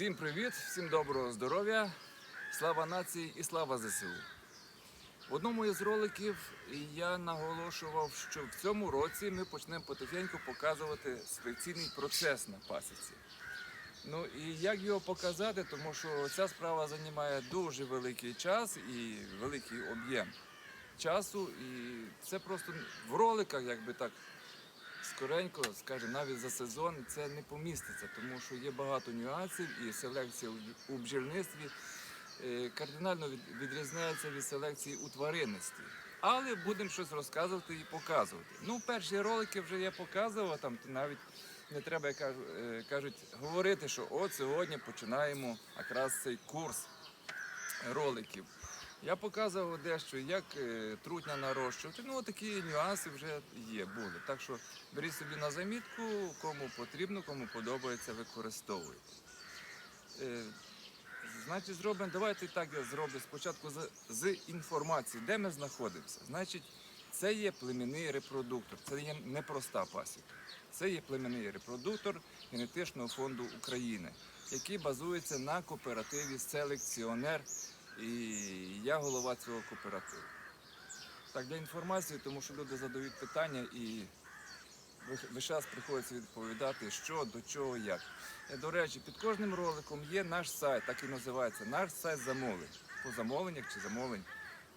Всім привіт, всім доброго здоров'я, слава нації і слава ЗСУ. В одному із роликів я наголошував, що в цьому році ми почнемо потихеньку показувати селекційний процес на пасіці. Ну і як його показати, тому що ця справа займає дуже великий час і великий об'єм часу. І це просто в роликах, якби так скоренько, скажімо, навіть за сезон це не поміститься, тому що є багато нюансів і селекція у- бджільництві е, кардинально відрізняється від селекції у тваринництві. Але будемо щось розказувати і показувати. Ну, перші ролики вже я показував, там навіть не треба, як е, кажуть, говорити, що от сьогодні починаємо якраз цей курс роликів. Я показував дещо, як е, трутня нарощувати. Ну, такі нюанси вже є, були. Так що беріть собі на замітку, кому потрібно, кому подобається, використовуйте. Е, Значить, зробимо, давайте так я зроблю спочатку з, з інформації, де ми знаходимося. Значить, це є племінний репродуктор, це є непроста пасіка. Це є племінний репродуктор генетичного фонду України, який базується на кооперативі селекціонер. І я голова цього кооперативу. Так, для інформації, тому що люди задають питання і весь час приходиться відповідати, що, до чого, як. Е, До речі, під кожним роликом є наш сайт, так і називається, наш сайт замовлень. По замовленнях чи замовлень.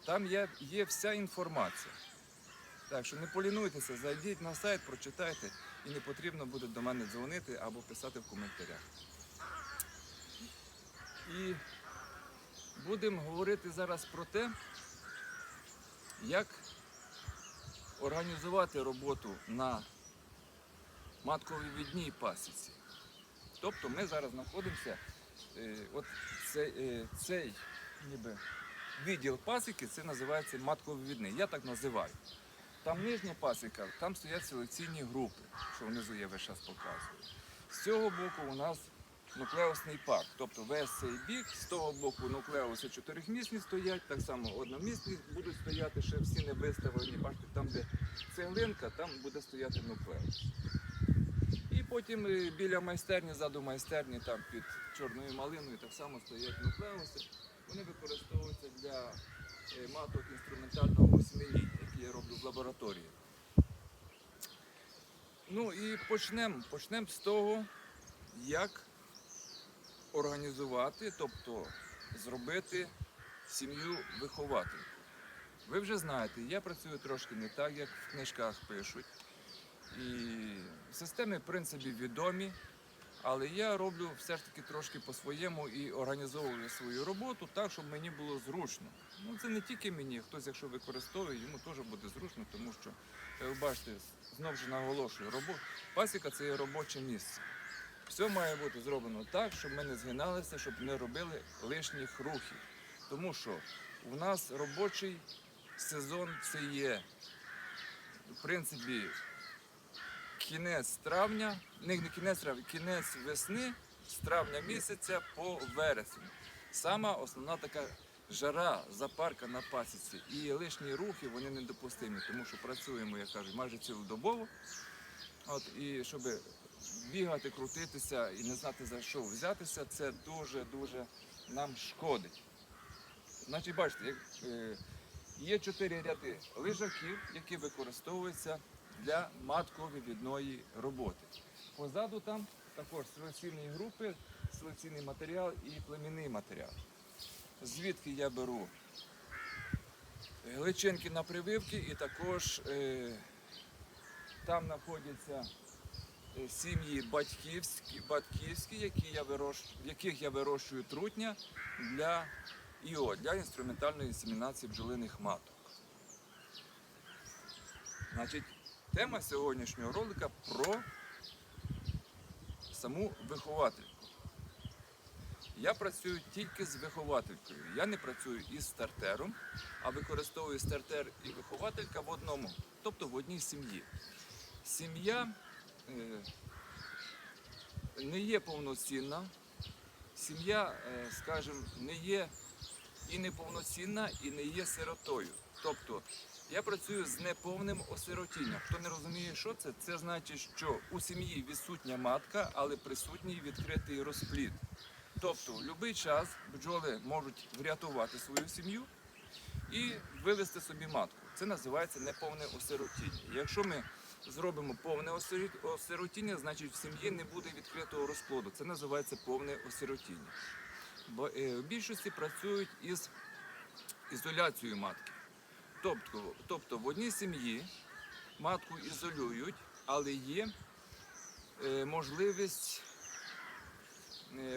Там є, є вся інформація. Так що не полінуйтеся, зайдіть на сайт, прочитайте, і не потрібно буде до мене дзвонити або писати в коментарях. І будемо говорити зараз про те, як організувати роботу на матковій пасіці. Тобто ми зараз знаходимося, е, от цей, е, цей ніби відділ пасіки, це називається матковідний. Я так називаю. Там нижня пасіка, там стоять селекційні групи, що внизу я весь час показую. З цього боку у нас нуклеусний парк, тобто весь цей бік, з того боку нуклеуси чотирьохмісні стоять, так само одномісні будуть стояти, ще всі не виставлені. Бачите, там, де цеглинка, там буде стояти нуклеус. І потім е, біля майстерні, ззаду майстерні, там під чорною малиною так само стоять нуклеуси. Вони використовуються для е, маток інструментального осінення, які я роблю в лабораторії. Ну і почнемо почнем з того, як організувати, тобто зробити сім'ю вихователь. Ви вже знаєте, я працюю трошки не так, як в книжках пишуть. І системи, в принципі, відомі, але я роблю все ж таки трошки по-своєму і організовую свою роботу так, щоб мені було зручно. Ну це не тільки мені, хтось, якщо використовує, йому теж буде зручно, тому що, як ви бачите, знову ж наголошую, робо... пасіка це є робоче місце. Все має бути зроблено так, щоб ми не згиналися, щоб не робили лишніх рухів. Тому що у нас робочий сезон це є, в принципі, кінець травня, не, не кінець травня, кінець весни з травня місяця по вересень. Сама основна така жара, запарка на пасіці. І лишні рухи вони недопустимі, тому що працюємо, як кажуть, майже цілодобово. От, і щоб бігати, крутитися і не знати за що взятися, це дуже-дуже нам шкодить. Значить, бачите, як, е, є чотири ряди лежаків, які використовуються для матковивідної роботи. Позаду там також селекційні групи, селекційний матеріал і племінний матеріал. Звідки я беру гличинки на прививки і також е, там знаходяться сім'ї батьківські, батьківські які я вирощ... в яких я вирощую трутня для ІО, для інструментальної інсемінації бджолиних маток. Значить, тема сьогоднішнього ролика про саму виховательку. Я працюю тільки з вихователькою. Я не працюю із стартером, а використовую стартер і вихователька в одному, тобто в одній сім'ї. Сім'я не є повноцінна, сім'я, е, скажімо, не є і неповноцінна, і не є сиротою. Тобто я працюю з неповним осиротінням. Хто не розуміє, що це, це значить, що у сім'ї відсутня матка, але присутній відкритий розплід. Тобто, в будь-який час бджоли можуть врятувати свою сім'ю і вивести собі матку. Це називається неповне осиротіння. Якщо ми зробимо повне осиротіння, значить в сім'ї не буде відкритого розплоду. Це називається повне осиротіння. Бо е, в більшості працюють із ізоляцією матки. Тобто, тобто в одній сім'ї матку ізолюють, але є е, можливість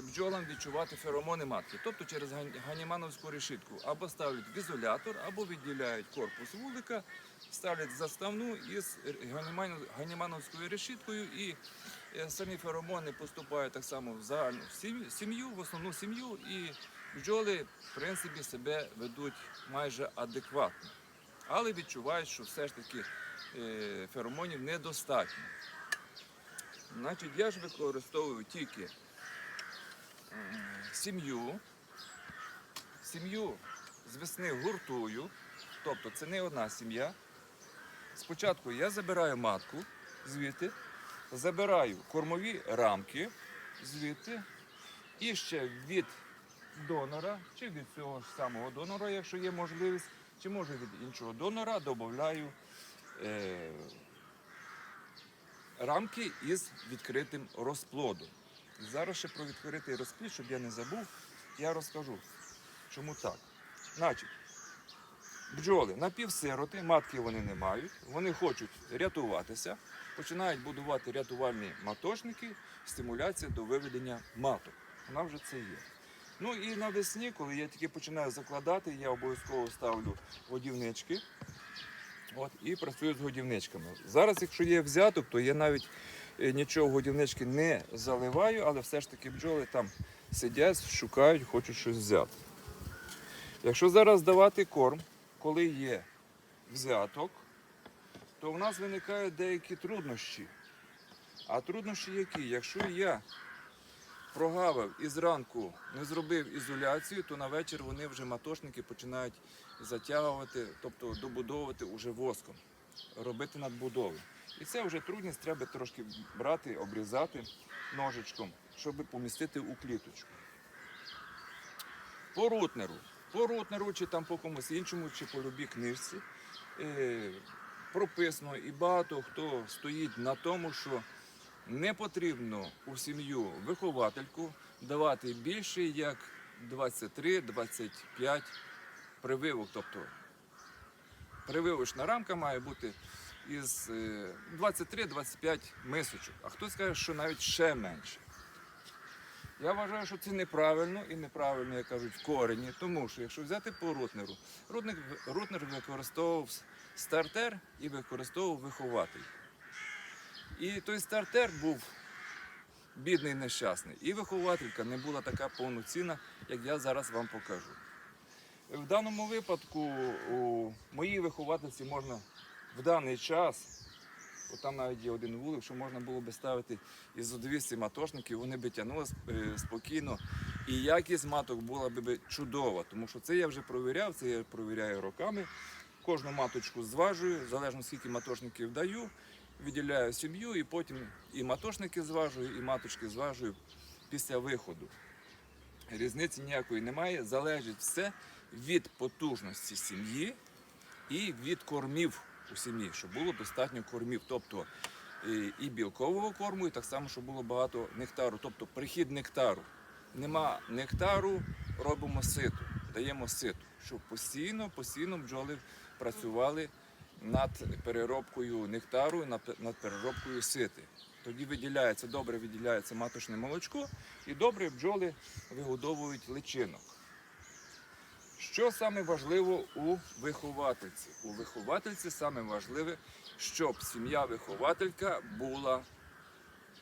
бджолам відчувати феромони матки, тобто через ганімановську решітку. Або ставлять в ізолятор, або відділяють корпус вулика, ставлять заставну із ганімановською решіткою, і е, самі феромони поступають так само в загальну сім'ю, в основну сім'ю, і бджоли, в принципі, себе ведуть майже адекватно. Але відчувають, що все ж таки е, феромонів недостатньо. Значить, я ж використовую тільки сім'ю. Сім'ю з весни гуртую, тобто це не одна сім'я. Спочатку я забираю матку звідти, забираю кормові рамки звідти і ще від донора, чи від цього ж самого донора, якщо є можливість, чи може від іншого донора, додаю е, рамки із відкритим розплодом. Зараз ще про відкритий розплід, щоб я не забув, я розкажу, чому так. Значить, бджоли напівсироти, матки вони не мають, вони хочуть рятуватися, починають будувати рятувальні маточники, стимуляція до виведення маток. Вона вже це є. Ну і навесні, коли я тільки починаю закладати, я обов'язково ставлю годівнички. От, і працюю з годівничками. Зараз, якщо є взяток, то я навіть нічого в годівнички не заливаю, але все ж таки бджоли там сидять, шукають, хочуть щось взяти. Якщо зараз давати корм, коли є взяток, то в нас виникають деякі труднощі. А труднощі які? Якщо я прогавив і зранку не зробив ізоляцію, то на вечір вони вже матошники починають затягувати, тобто добудовувати уже воском, робити надбудови. І це вже трудність треба трошки брати, обрізати ножичком, щоб помістити у кліточку. По рутнеру. По рутнеру, чи там по комусь іншому, чи по любій книжці. Е, прописано і багато хто стоїть на тому, що не потрібно у сім'ю виховательку давати більше як 23-25 прививок. Тобто прививочна рамка має бути із е, 23-25 мисочок. А хтось каже, що навіть ще менше. Я вважаю, що це неправильно і неправильно, як кажуть, в корені, тому що якщо взяти по рутнеру, рутник, рутнер використовував стартер і використовував вихователь. І той стартер був бідний нещасний. І вихователька не була така повноцінна, як я зараз вам покажу. В даному випадку у моїй виховательці можна в даний час, от там навіть є один вулик, що можна було би ставити із 200 матошників, вони би тягнули е, спокійно. І якість маток була би чудова, тому що це я вже провіряв, це я провіряю роками. Кожну маточку зважую, залежно скільки матошників даю, відділяю сім'ю і потім і матошники зважую, і маточки зважую після виходу. Різниці ніякої немає, залежить все від потужності сім'ї і від кормів у сім'ї, щоб було достатньо кормів, тобто і білкового корму, і так само, щоб було багато нектару, тобто прихід нектару. Нема нектару, робимо ситу, даємо ситу, щоб постійно, постійно бджоли працювали над переробкою нектару над переробкою сити. Тоді виділяється, добре виділяється маточне молочко і добре бджоли вигодовують личинок. Що саме важливо у виховательці? У виховательці саме важливе, щоб сім'я вихователька була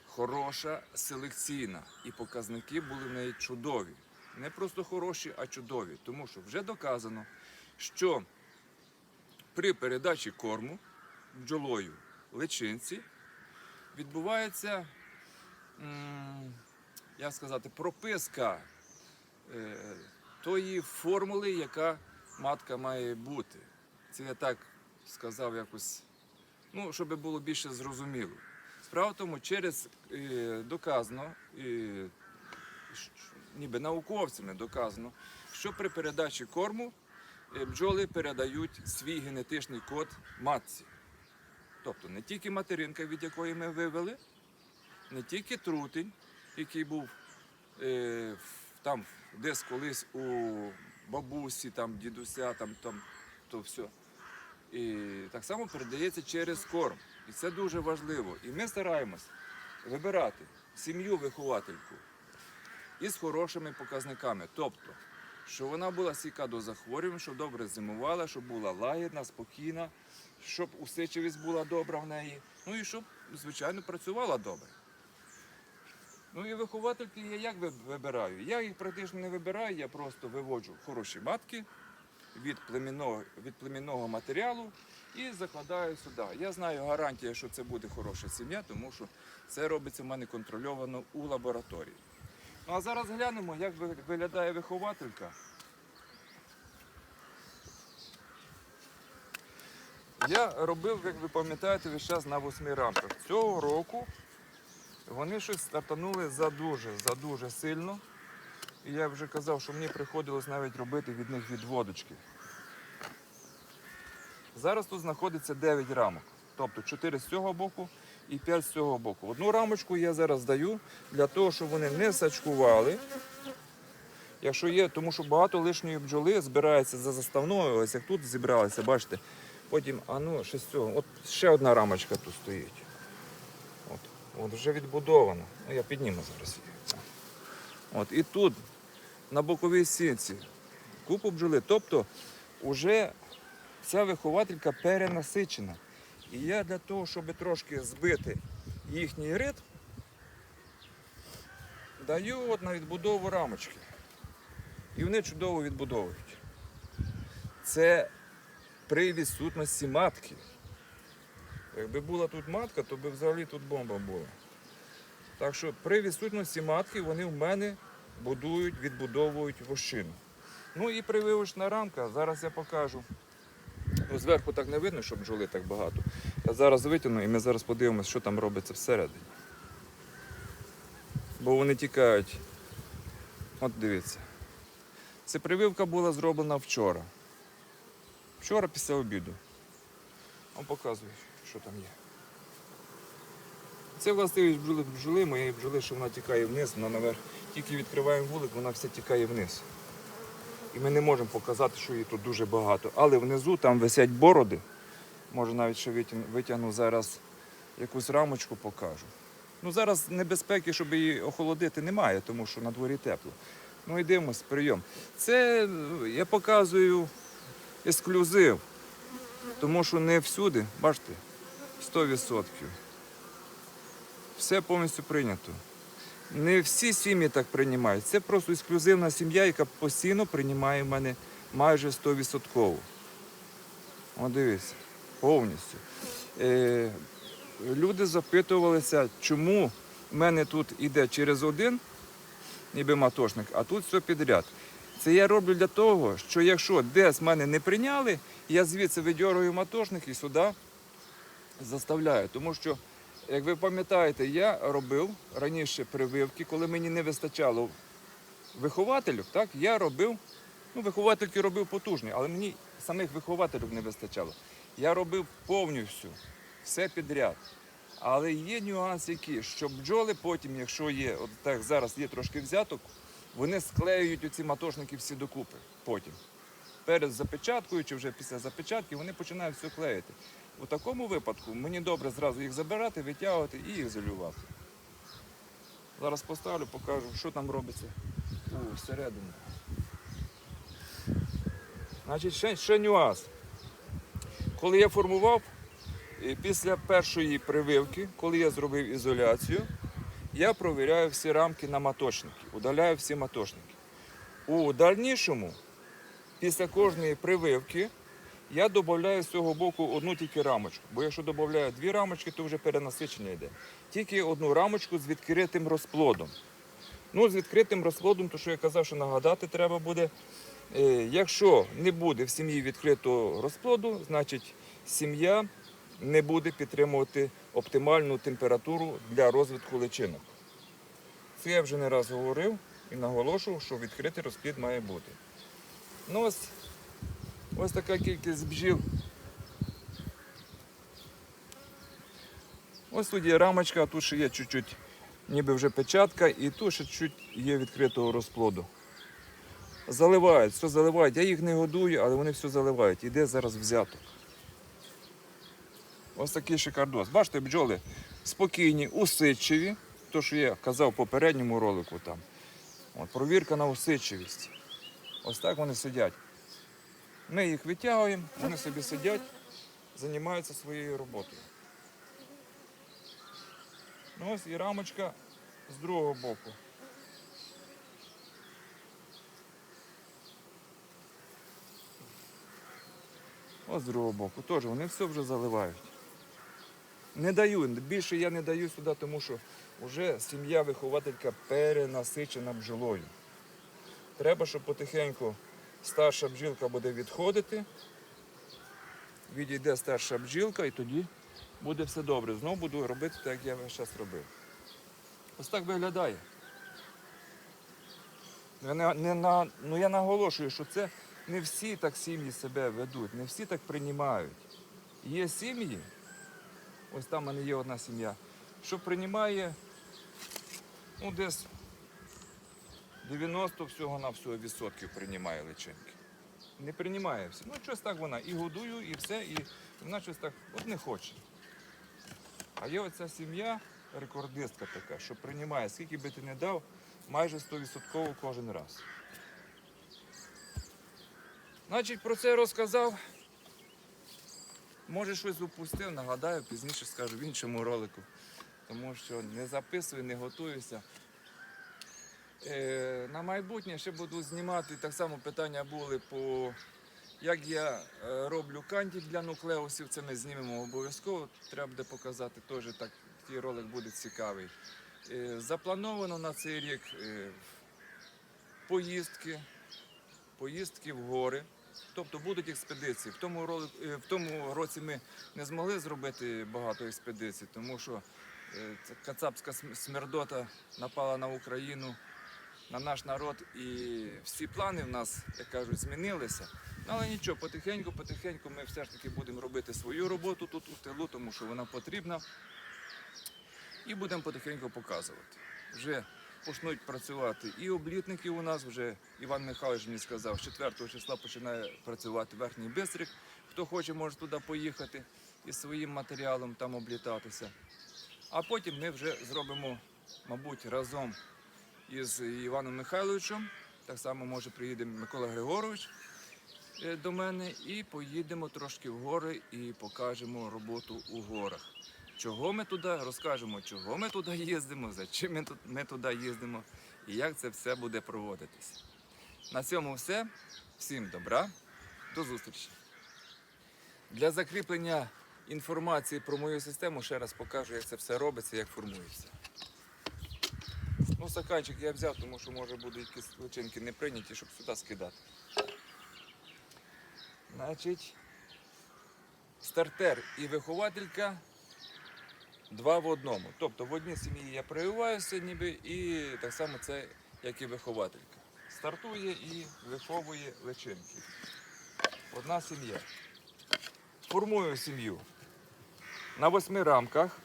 хороша, селекційна, і показники були в неї чудові. Не просто хороші, а чудові. Тому що вже доказано, що при передачі корму бджолою личинці відбувається, як сказати, прописка е, тої формули, яка матка має бути. Це я так сказав якось, ну, щоб було більше зрозуміло. Справа в тому, через е, доказано, е, ніби науковцями доказано, що при передачі корму е, бджоли передають свій генетичний код матці. Тобто не тільки материнка, від якої ми вивели, не тільки трутень, який був е, там десь колись у бабусі, там, дідуся, там, там, то все. І так само передається через корм. І це дуже важливо. І ми стараємось вибирати сім'ю виховательку із хорошими показниками. Тобто, щоб вона була стійка до захворювань, щоб добре зимувала, щоб була лагідна, спокійна, щоб усичливість була добра в неї, ну і щоб, звичайно, працювала добре. Ну і виховательки я як ви- вибираю? Я їх практично не вибираю, я просто виводжу хороші матки від племінного, від племінного матеріалу і закладаю сюди. Я знаю гарантія, що це буде хороша сім'я, тому що це робиться в мене контрольовано у лабораторії. Ну а зараз глянемо, як виглядає вихователька. Я робив, як ви пам'ятаєте, весь час на восьми рамках. Цього року вони щось стартанули задуже, задуже сильно. І я вже казав, що мені приходилось навіть робити від них відводочки. Зараз тут знаходиться 9 рамок. Тобто 4 з цього боку і 5 з цього боку. Одну рамочку я зараз даю для того, щоб вони не сачкували. Якщо є, тому що багато лишньої бджоли збирається за заставною, ось як тут зібралися, бачите. Потім, а ну, ще з цього. От ще одна рамочка тут стоїть. От, вже відбудована. Ну, я підніму зараз. От, і тут на боковій сітці купу бджоли. Тобто вже ця вихователька перенасичена. І я для того, щоб трошки збити їхній ритм, даю от на відбудову рамочки. І вони чудово відбудовують. Це при відсутності матки. Якби була тут матка, то би взагалі тут бомба була. Так що при відсутності матки вони в мене будують, відбудовують вощину. Ну і прививочна рамка, зараз я покажу. Ну, зверху так не видно, що бджоли так багато. Я зараз витягну і ми зараз подивимося, що там робиться всередині. Бо вони тікають. От дивіться. Ця прививка була зроблена вчора. Вчора після обіду. Вам показую, що там є. Це властивість бджоли, бджоли, моєї бджоли, що вона тікає вниз, вона наверх. Тільки відкриваємо вулик, вона вся тікає вниз. І ми не можемо показати, що її тут дуже багато. Але внизу там висять бороди. Може навіть ще витягну, зараз якусь рамочку покажу. Ну зараз небезпеки, щоб її охолодити, немає, тому що на дворі тепло. Ну і прийом. Це я показую ексклюзив, тому що не всюди, бачите, 100%. Все повністю прийнято. Не всі сім'ї так приймають. Це просто ексклюзивна сім'я, яка постійно приймає в мене майже 100%. О, дивіться, повністю. Е, люди запитувалися, чому в мене тут іде через один, ніби матошник, а тут все підряд. Це я роблю для того, що якщо десь мене не прийняли, я звідси видьорую матошник і сюди заставляю. Тому що, як ви пам'ятаєте, я робив раніше прививки, коли мені не вистачало вихователів, так, я робив, ну, виховательки робив потужні, але мені самих вихователів не вистачало. Я робив повністю, все підряд. Але є нюанс який, що бджоли потім, якщо є, от так зараз є трошки взяток, вони склеюють оці матошники всі докупи потім. Перед запечаткою чи вже після запечатки вони починають все клеїти. У такому випадку мені добре зразу їх забирати, витягувати і ізолювати. Зараз поставлю, покажу, що там робиться у всередині. Значить, ще, ще нюанс. Коли я формував, після першої прививки, коли я зробив ізоляцію, я провіряю всі рамки на маточники, удаляю всі маточники. У дальнішому, після кожної прививки, я додаю з цього боку одну тільки рамочку. Бо якщо додаю дві рамочки, то вже перенасичення йде. Тільки одну рамочку з відкритим розплодом. Ну, з відкритим розплодом, то що я казав, що нагадати треба буде. Е, якщо не буде в сім'ї відкритого розплоду, значить сім'я не буде підтримувати оптимальну температуру для розвитку личинок. Це я вже не раз говорив. і наголошував, що відкритий розплід має бути. Ну ось, ось така кількість бджіл. Ось тут є рамочка, тут ще є чуть-чуть ніби вже печатка, і тут ще чуть є відкритого розплоду. Заливають, все заливають. Я їх не годую, але вони все заливають. Іде зараз взяток. Ось такий шикардос. Бачите, бджоли спокійні, усидчиві. То, що я казав в попередньому ролику там. От, провірка на усидчивість. Ось так вони сидять. Ми їх витягуємо, вони собі сидять, займаються своєю роботою. Ну ось і рамочка з другого боку. Ось з другого боку. Теж вони все вже заливають. Не даю, більше я не даю сюди, тому що вже сім'я-вихователька перенасичена бджолою. Треба, щоб потихеньку старша бджілка буде відходити, відійде старша бджілка і тоді буде все добре. Знову буду робити так, як я час робив. Ось так виглядає. Я, не, не на, ну я наголошую, що це не всі так сім'ї себе ведуть, не всі так приймають. Є сім'ї, ось там в мене є одна сім'я, що приймає ну, десь 90 всього на всього відсотків приймає личинки. Не приймає все. Ну, щось так вона. І годую, і все, і вона щось так от не хоче. А є оця сім'я, рекордистка така, що приймає, скільки би ти не дав, майже 100% кожен раз. Значить, про це розказав. Може щось упустив, нагадаю, пізніше скажу в іншому ролику. Тому що не записую, не готуюся. Е, на майбутнє ще буду знімати. Так само питання були по як я е, роблю кантик для нуклеусів. Це ми знімемо обов'язково. Треба буде показати теж так. Такий ролик буде цікавий. Е, заплановано на цей рік поїздки, поїздки в гори. Тобто будуть експедиції. В тому, роли- е, в тому році ми не змогли зробити багато експедицій, тому що кацапська смердота напала на Україну, на наш народ, і всі плани в нас, як кажуть, змінилися. Але нічого, потихеньку, потихеньку ми все ж таки будемо робити свою роботу тут у тилу, тому що вона потрібна. І будемо потихеньку показувати. Вже почнуть працювати і облітники у нас, вже Іван Михайлович мені сказав, з 4 числа починає працювати верхній бистрик. Хто хоче, може туди поїхати і своїм матеріалом там облітатися. А потім ми вже зробимо, мабуть, разом із Іваном Михайловичем. Так само може приїде Микола Григорович е, до мене і поїдемо трошки в гори і покажемо роботу у горах. Чого ми туди розкажемо, чого ми туди їздимо, за чим ми, ми туди їздимо і як це все буде проводитися. На цьому все. Всім добра, до зустрічі. Для закріплення інформації про мою систему ще раз покажу, як це все робиться, як формується. Ну, стаканчик я взяв, тому що може буде якісь личинки не прийняті, щоб сюди скидати. Значить, стартер і вихователька два в одному. Тобто в одній сім'ї я прививаюся ніби і так само це, як і вихователька. Стартує і виховує личинки. Одна сім'я. Формую сім'ю на восьми рамках.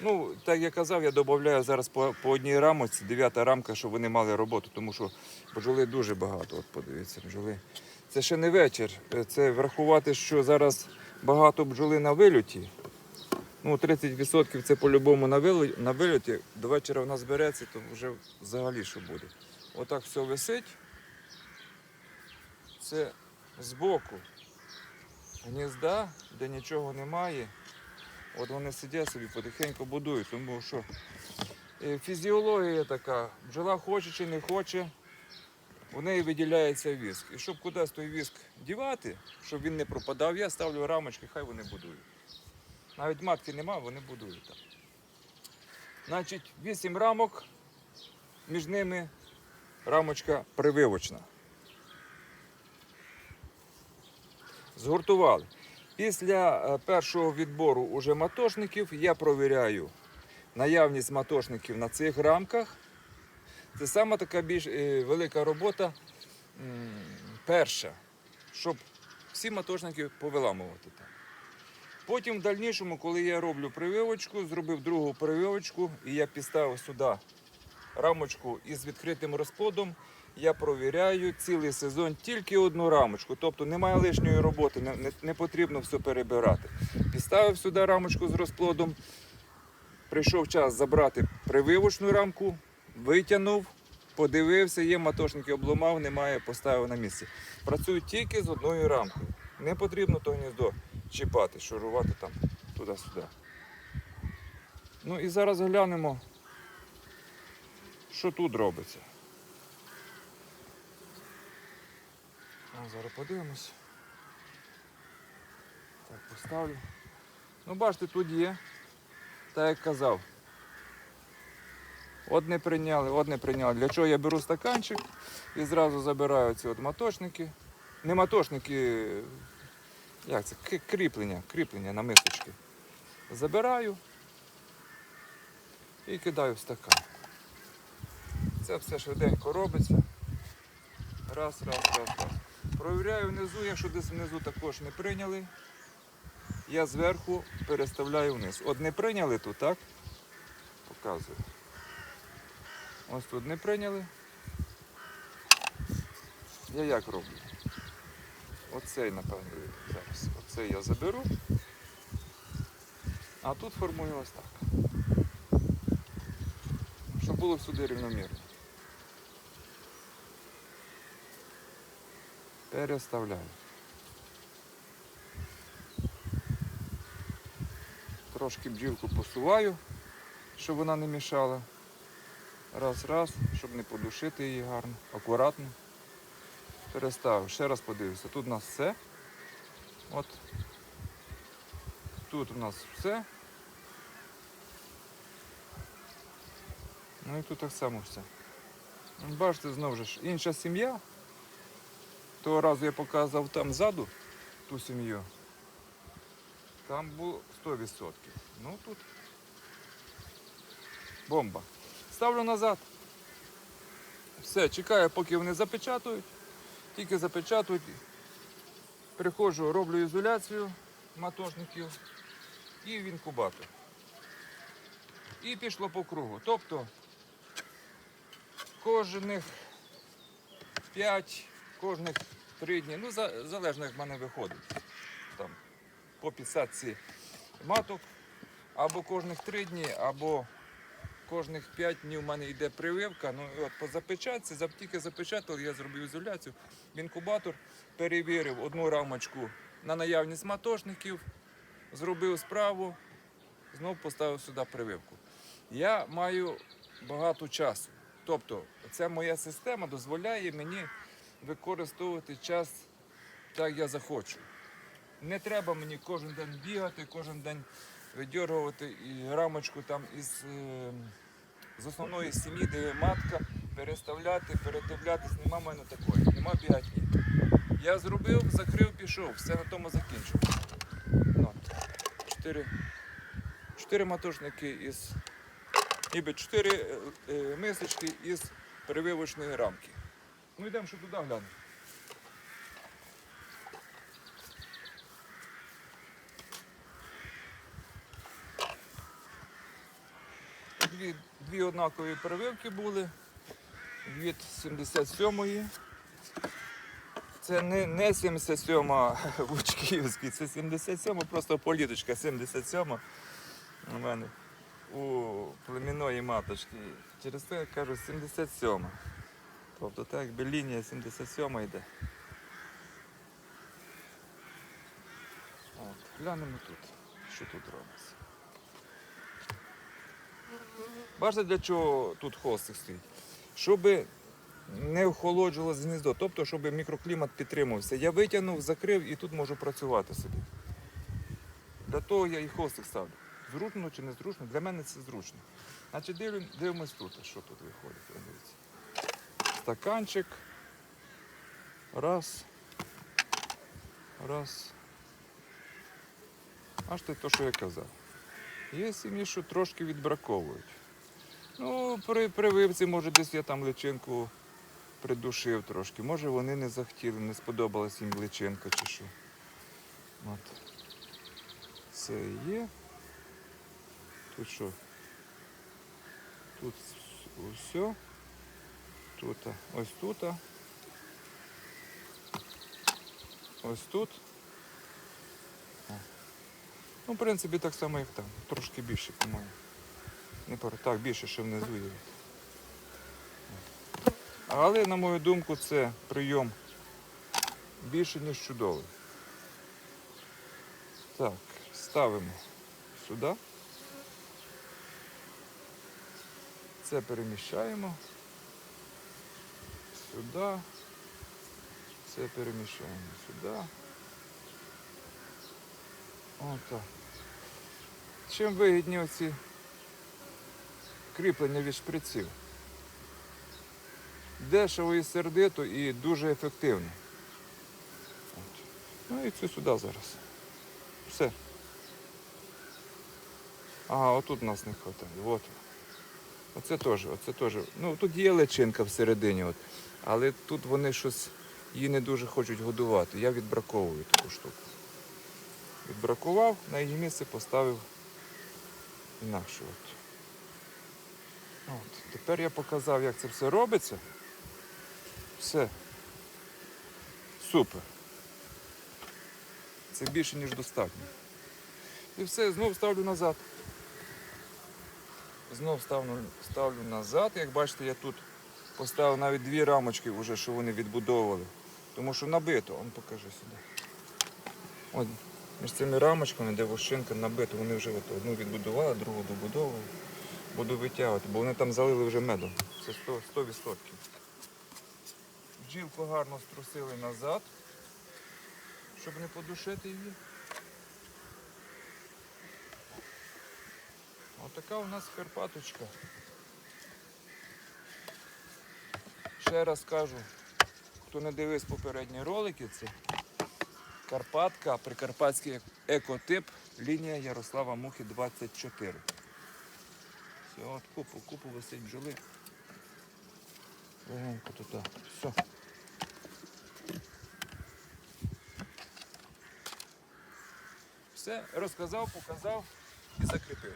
Ну, так я казав, я додаю зараз по, по одній рамочці, дев'ята рамка, щоб вони мали роботу, тому що бджоли дуже багато. От подивіться, бджоли. Це ще не вечір. Це врахувати, що зараз багато бджоли на вильоті. Ну, 30% це по-любому на вильоті. До вечора вона збереться, то вже взагалі що буде. Отак все висить. Це збоку гнізда, де нічого немає. От вони сидять собі потихеньку будують, тому що е, фізіологія така, бджола хоче чи не хоче, у неї виділяється віск. І щоб кудись той віск дівати, щоб він не пропадав, я ставлю рамочки, хай вони будують. Навіть матки нема, вони будують там. Значить, вісім рамок, між ними рамочка прививочна. Згуртували. Після е, першого відбору уже матошників я провіряю наявність матошників на цих рамках. Це саме така більш е, велика робота. Перша, щоб всі матошники повиламувати там. Потім в дальнішому, коли я роблю прививочку, зробив другу прививочку і я підставив сюди рамочку із відкритим розплодом, я провіряю цілий сезон тільки одну рамочку. Тобто немає лишньої роботи, не, не, не потрібно все перебирати. Підставив сюди рамочку з розплодом, прийшов час забрати прививочну рамку, витягнув, подивився, є матошники, обламав, немає, поставив на місце. Працюю тільки з одною рамкою. Не потрібно то гніздо чіпати, шурувати там туди-сюди. Ну і зараз глянемо, що тут робиться. Зараз подивимось. Так, поставлю. Ну, бачите, тут є, так як казав. Одне прийняли, одне прийняли. Для чого я беру стаканчик і зразу забираю ці от матошники. Не матошники, як це? Кріплення, кріплення на мисочки. Забираю і кидаю в стакан. Це все швиденько робиться. Раз, раз, раз, раз. Провіряю внизу, якщо десь внизу також не прийняли, я зверху переставляю вниз. От не прийняли тут, так? Показую. Ось тут не прийняли. Я як роблю? Оцей, напевно, зараз. Оцей я заберу. А тут формую ось так. Щоб було всюди рівномірно. Переставляю. Трошки бджілку посуваю, щоб вона не мішала. Раз, раз, щоб не подушити її гарно, акуратно. Переставив. Ще раз подивився. Тут у нас все. От. Тут у нас все. Ну і тут так само все. Бачите, знову ж інша сім'я. Того разу я показував там ззаду ту сім'ю. Там було 100%. Ну тут бомба. Ставлю назад. Все, чекаю, поки вони запечатують. Тільки запечатують. Приходжу, роблю ізоляцію матошників і в інкубатор. І пішло по кругу. Тобто кожних 5, кожних 3 дні, ну за- залежно як в мене виходить. Там, по підсадці маток, або кожних 3 дні, або кожних 5 днів в мене йде прививка. Ну от по запечатці, за- тільки запечатав, я зробив ізоляцію. В інкубатор перевірив одну рамочку на наявність матошників, зробив справу, знов поставив сюди прививку. Я маю багато часу. Тобто, ця моя система дозволяє мені використовувати час так, як я захочу. Не треба мені кожен день бігати, кожен день видьоргувати і рамочку там із, е, з основної сім'ї, де матка, переставляти, передивлятись. Нема в мене такої, нема бігатні. Я зробив, закрив, пішов, все на тому закінчив. Ну, чотири, чотири матошники із ніби чотири е, е, мисочки із перевивочної рамки. Ну йдемо, що туди глянемо. Дві, дві однакові перевивки були від 77-ї. Це не, не 77-ма Вучківський, це 77-ма, просто політочка 77-ма у мене у племінної маточки. Через це я кажу 77-ма. Тобто так якби лінія 77 йде. От, глянемо тут, що тут робиться. Бачите, для чого тут хвостик стоїть? Щоб не охолоджувалось гніздо, тобто, щоб мікроклімат підтримувався. Я витягнув, закрив і тут можу працювати собі. Для того я і хвостик ставлю. Зручно чи не зручно? Для мене це зручно. Значить, дивимось тут, що тут виходить. Стаканчик. Раз. Раз. Аж те, то, що я казав. Є сім'ї, що трошки відбраковують. Ну, при прививці, може, десь я там личинку придушив трошки. Може, вони не захотіли, не сподобалась їм личинка чи що. От. Це є. Тут що? Тут все. Тут, ось тут. Ось тут. Ну, в принципі, так само, як там. Трошки більше, по-моєму. Не пар... Так, більше, що внизу є. Але, на мою думку, це прийом більше, ніж чудовий. Так, ставимо сюди. Це переміщаємо. Сюди. Це переміщаємо сюди. Отак. Чим вигідні оці кріплення від шприців? Дешево і сердито і дуже ефективно. От. Ну і це сюди зараз. Все. Ага, отут нас не вистачає. От. Оце теж, оце теж. Ну тут є личинка всередині, от. Але тут вони щось її не дуже хочуть годувати. Я відбраковую таку штуку. Відбракував, на її місце поставив інакше. От. От. Тепер я показав, як це все робиться. Все. Супер. Це більше, ніж достатньо. І все, знов ставлю назад. Знов ставлю, ставлю назад. Як бачите, я тут поставив навіть дві рамочки, вже, що вони відбудовували. Тому що набито, он покажи сюди. От між цими рамочками, де вощинка набито, вони вже от одну відбудували, другу добудовували. Буду витягувати, бо вони там залили вже медом. Це 100%. 100%. Бджілку гарно струсили назад, щоб не подушити її. Отака у нас Карпаточка. Ще раз кажу, хто не дивився попередні ролики, це Карпатка, прикарпатський екотип, лінія Ярослава Мухи 24. Все, от купу, купу висить бджоли. Легенько тут. Все. Все, розказав, показав і закріпив.